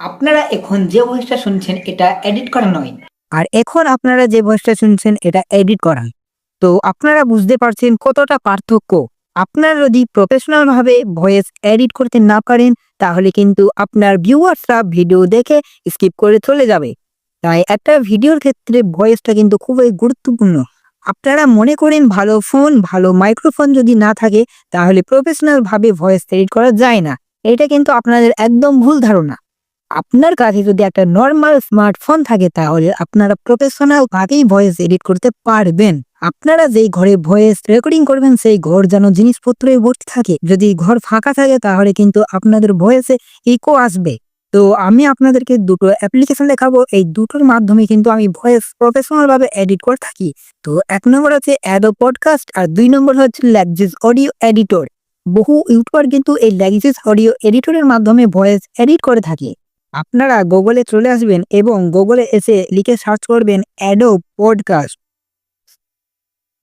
আপনারা এখন যে ভয়েসটা শুনছেন, এটা এডিট করা নয়। আর এখন আপনারা যে ভয়েসটা শুনছেন, এটা এডিট করা। তো আপনারা বুঝতে পারছেন কতটা পার্থক্য। আপনারা যদি প্রফেশনালভাবে ভয়েস এডিট করতে না পারেন, তাহলে কিন্তু আপনার ভিউয়ার্সরা ভিডিও দেখে স্কিপ করে চলে যাবে। তাই একটা ভিডিওর ক্ষেত্রে ভয়েসটা কিন্তু খুবই গুরুত্বপূর্ণ। আপনারা মনে করেন ভালো ফোন ভালো মাইক্রোফোন যদি না থাকে, তাহলে প্রফেশনালভাবে ভয়েস এডিট করা যায় না। এটা কিন্তু আপনাদের একদম ভুল ধারণা। আপনার কাছে যদি একটা নর্মাল স্মার্টফোন থাকে, তাহলে আপনারা প্রফেশনাল ভাবেই ভয়েস এডিট করতে পারবেন। আপনারা যেই ঘরে ভয়েস রেকর্ডিং করবেন, সেই ঘর যেন জিনিসপত্রে ভর্তি থাকে। যদি ঘর ফাঁকা থাকে, তাহলে কিন্তু আপনাদের ভয়েসে ইকো আসবে। তো আমি আপনাদেরকে দুটো অ্যাপ্লিকেশন দেখাবো। এই দুটোর মাধ্যমে কিন্তু আমি ভয়েস প্রফেশনাল ভাবে এডিট করে থাকি। তো এক নম্বর হচ্ছে অ্যাডো পডকাস্ট আর দুই নম্বর হচ্ছে ল্যাকজিস অডিও এডিটর বহু ইউটিউবার কিন্তু এই ল্যাকজিস অডিও এডিটরের মাধ্যমে ভয়েস এডিট করে থাকে। আপনারা গুগলে চলে আসবেন এবং গুগলে এসে লিখে সার্চ করবেন অ্যাডো পডকাস্ট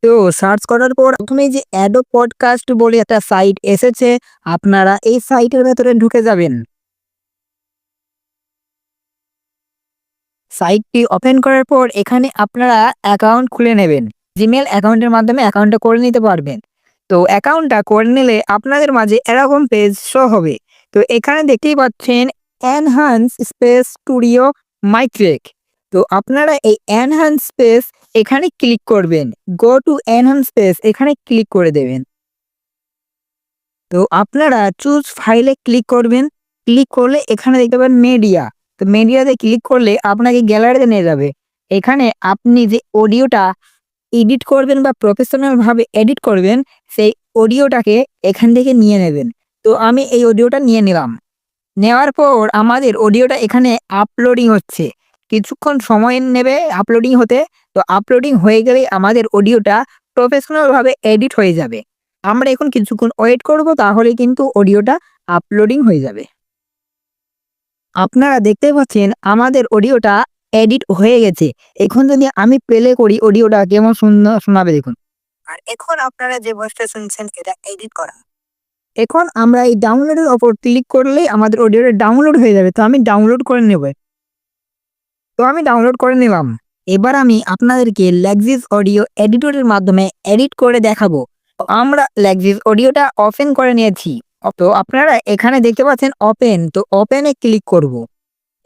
তো সার্চ করার পর প্রথমে যে অ্যাডো পডকাস্ট বলে একটা সাইট এসেছে, আপনারা এই সাইটের ভেতরে ঢুকে যাবেন। সাইটটি ওপেন করার পর এখানে আপনারা অ্যাকাউন্ট খুলে নেবেন। জিমেল অ্যাকাউন্টের মাধ্যমে অ্যাকাউন্টটা করে নিতে পারবেন। তো অ্যাকাউন্টটা করে নিলে আপনাদের মাঝে এরকম পেজ শো হবে। তো এখানে দেখতেই পাচ্ছেন এনহান্স স্পেস স্টুডিও মাইক্রেক তো আপনারা এই এনহান্স স্পেস এখানে ক্লিক করবেন। গো টু এনহান্স স্পেস এখানে ক্লিক করে দেবেন। তো আপনারা চুজ ফাইলে ক্লিক করবেন। ক্লিক করলে এখানে দেখতে পাবেন মিডিয়া তো মিডিয়াতে ক্লিক করলে আপনাকে গ্যালারিতে নিয়ে যাবে। এখানে আপনি যে অডিওটা এডিট করবেন বা প্রফেশনালভাবে এডিট করবেন, সেই অডিওটাকে এখান থেকে নিয়ে নেবেন। তো আমি এই অডিওটা নিয়ে নিলাম। নেওয়ার পর আমাদের অডিওটা এখানে আপলোডিং হচ্ছে। কিছুক্ষণ সময় নেবে আপলোডিং হতে, তো আপলোডিং হয়ে গেলে আমাদের অডিওটা প্রফেশনালভাবে এডিট হয়ে যাবে। আমরা এখন কিছুক্ষণ ওয়েট করব, তাহলে কিন্তু অডিওটা আপলোডিং হয়ে যাবে। আপনারা দেখতে পাচ্ছেন আমাদের অডিওটা এডিট হয়ে গেছে। এখন যদি আমি প্লে করি অডিওটা কেমন শোনাবে দেখুন। আর এখন আপনারা যে ভয়েসটা শুনছেন, এটা এডিট করা। এখন আমরা এই ডাউনলোডের ওপর ক্লিক করলেই আমাদের অডিওটা ডাউনলোড হয়ে যাবে, তো আমি ডাউনলোড করে নেব। তো আমি ডাউনলোড করে নিলাম। এবার আমি আপনাদেরকে ল্যাকজিস অডিও এডিটরের মাধ্যমে এডিট করে দেখাবো। আমরা ল্যাকজিস অডিওটা ওপেন করে নিয়েছি। তো আপনারা এখানে দেখতে পাচ্ছেন ওপেন তো ওপেনে ক্লিক করব।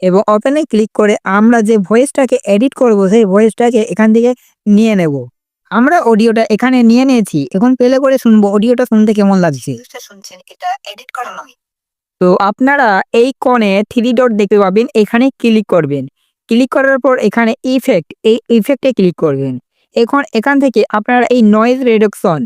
এবং ওপেনে ক্লিক করে আমরা যে ভয়েসটাকে এডিট করব, সেই ভয়েসটাকে এখান থেকে নিয়ে নেব। আমরা অডিওটা এখানে নিয়ে নিয়েছি। এখন প্লে করে শুনব অডিওটা শুনতে কেমন লাগছে? শুনছেন এটা এডিট করা নয়। তো আপনারা এই কনে থ্রি ডট দেখতে পাবেন এখানে ক্লিক করবেন। ক্লিক করার পর এখানে ইফেক্ট এই ইফেক্টে ক্লিক করবেন। এখন এখান থেকে আপনারা এই নয়েজ রিডাকশন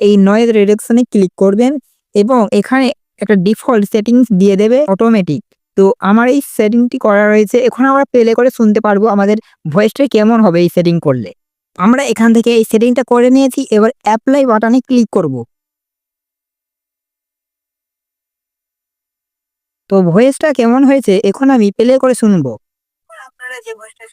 এই নয়েজ রিডাকশনে ক্লিক করবেন এবং এখানে একটা ডিফল্ট সেটিংস দিয়ে দেবে অটোমেটিক তো আমার এই সেটিংটি করা রয়েছে এখন আমরা প্লে করে শুনতে পারব আমাদের ভয়েসটা কেমন হবে এই সেটিং করলে। আমরা এখান থেকে এই সেটিংটা করে নিয়েছি এবার অ্যাপ্লাই বাটনে ক্লিক করব। তো ভয়েসটা কেমন হয়েছে এখন আমি প্লে করে শুনব। আপনারা যে ভয়েসটা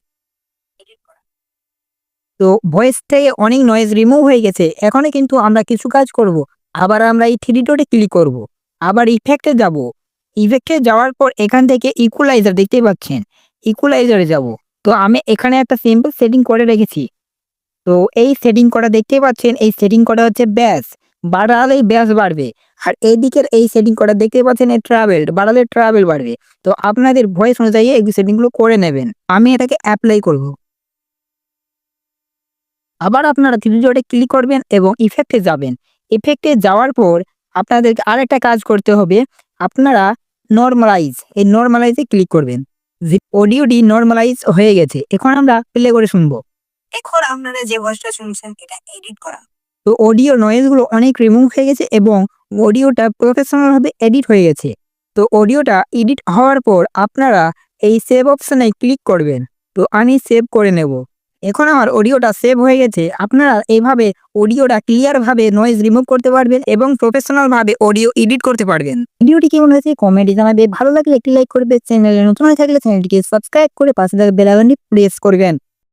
তো ভয়েস থেকে অনেক নয়েজ রিমুভ হয়ে গেছে এখনই কিন্তু আমরা কিছু কাজ করব। আবার আমরা এই থ্রি ডটে ক্লিক করব। আবার ইফেক্টে যাব। ইফেক্টে যাওয়ার পর এখান থেকে ইকুলাইজার দেখতে পাচ্ছেন ইকুলাইজারে যাব। তো আমি এখানে একটা সিম্পল সেটিং করে রেখেছি। তো এই সেটিং করা দেখতেই পাচ্ছেন, এই সেটিং করা হচ্ছে ব্যাস, বাড়ালেই ব্যাস বাড়বে। আর এই দিকের এই সেটিং করা দেখতেই পাচ্ছেন, এই ট্রাভেল বাড়ালে ট্রাভেল বাড়বে। তো আপনাদের ভয়েস অনুযায়ী এই সেটিংগুলো করে নেবেন। আমি এটাকে অ্যাপ্লাই করব। আবার আপনারা ডটে ক্লিক করবেন এবং ইফেক্টে যাবেন। ইফেক্টে যাওয়ার পর আপনাদেরকে আরেকটা কাজ করতে হবে। আপনারা নর্মালাইজ এই নর্মালাইজে ক্লিক করবেন। অডিওটি নর্মালাইজ হয়ে গেছে। এখন আমরা প্লে করে শুনব। এখন আপনারা যে ভয়েসটা শুনছেন এটা এডিট করা। তো অডিও নয়েজগুলো অনেক রিমুভ হয়ে গেছে এবং অডিওটা প্রফেশনাল ভাবে এডিট হয়ে গেছে। তো অডিওটা এডিট হওয়ার পর আপনারা এই সেভ অপশানে ক্লিক করবেন। তো আমি সেভ করে নেব। এখন আমার অডিওটা সেভ হয়ে গেছে। আপনারা এইভাবে অডিওটা ক্লিয়ার ভাবে নয়েজ রিমুভ করতে পারবেন এবং প্রফেশনাল ভাবে অডিও এডিট করতে পারবেন। ভিডিওটি কেমন হয়েছে কমেন্টে জানাবে। ভালো লাগলে একটি লাইক করবে। চ্যানেলে নতুন হয়ে থাকলে চ্যানেলটিকে সাবস্ক্রাইব করে পাশে থাকা বেল আইকনটি প্রেস করবেন।